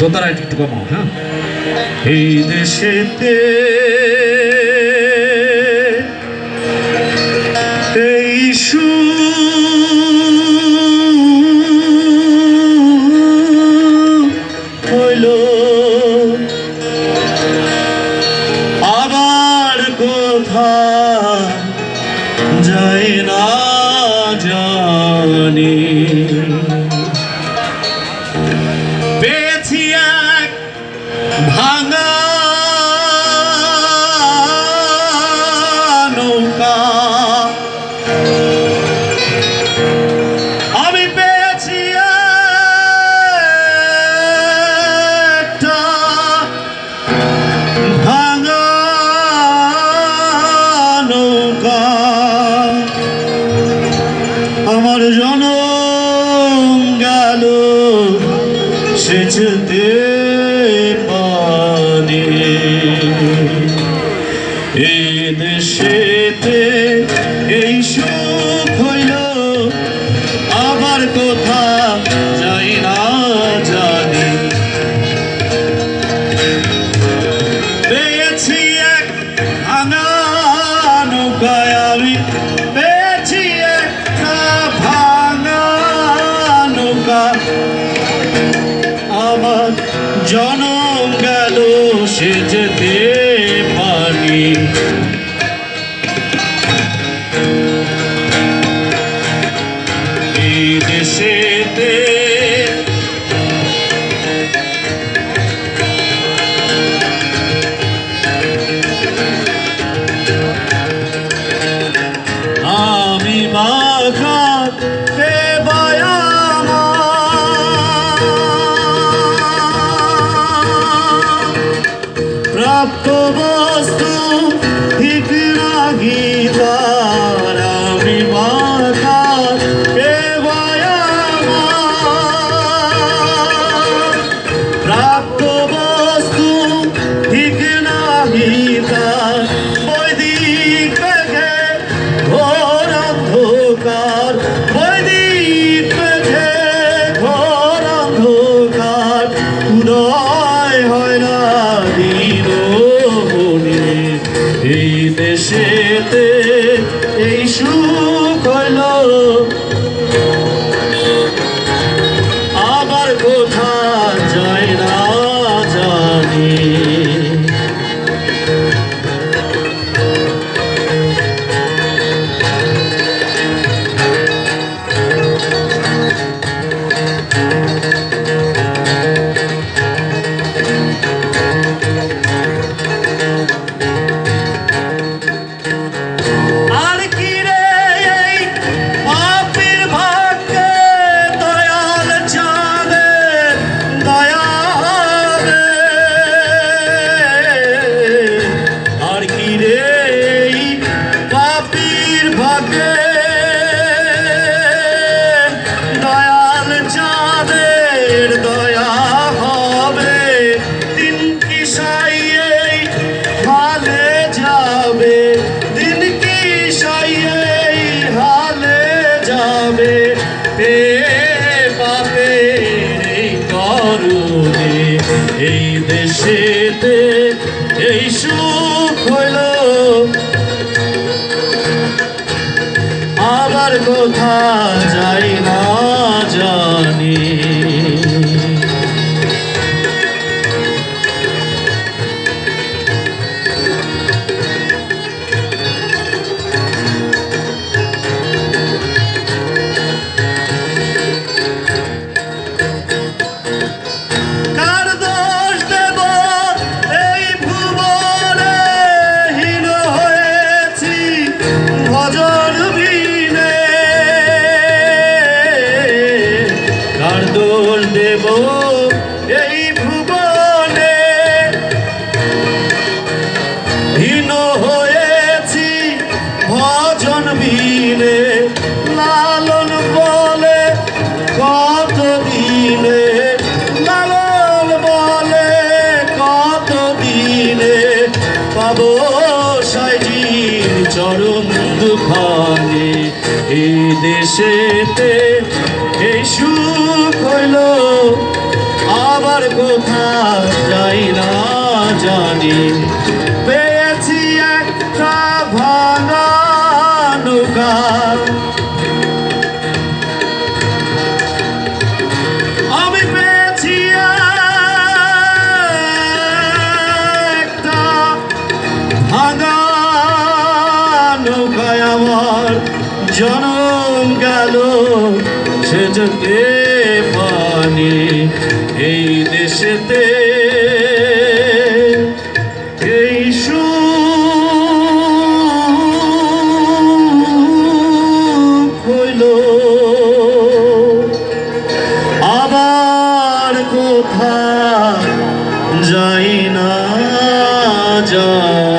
দোতারা একটু কমাও হ্যাঁ? এই হইল আবার জানি। পেয়েছি এক ভাঙা জনম গেল সে যেতে রাত এই দেশেতে যাবে পে পাবে করুণে। এই দেশেতে এই সুখ হইল। আবার কোথা যাই না জানি। ভজন বিনে লালন বলে কত দিনে লালন বলে কত দিনে পাবো সাইজির চরম দুখানে এই দেশেতে এই সুখ হইল, আবার কোথায় যাই না জানি। নৌকায় আমার জনম গেল। সে পানি এই দেশেতে যাই না যা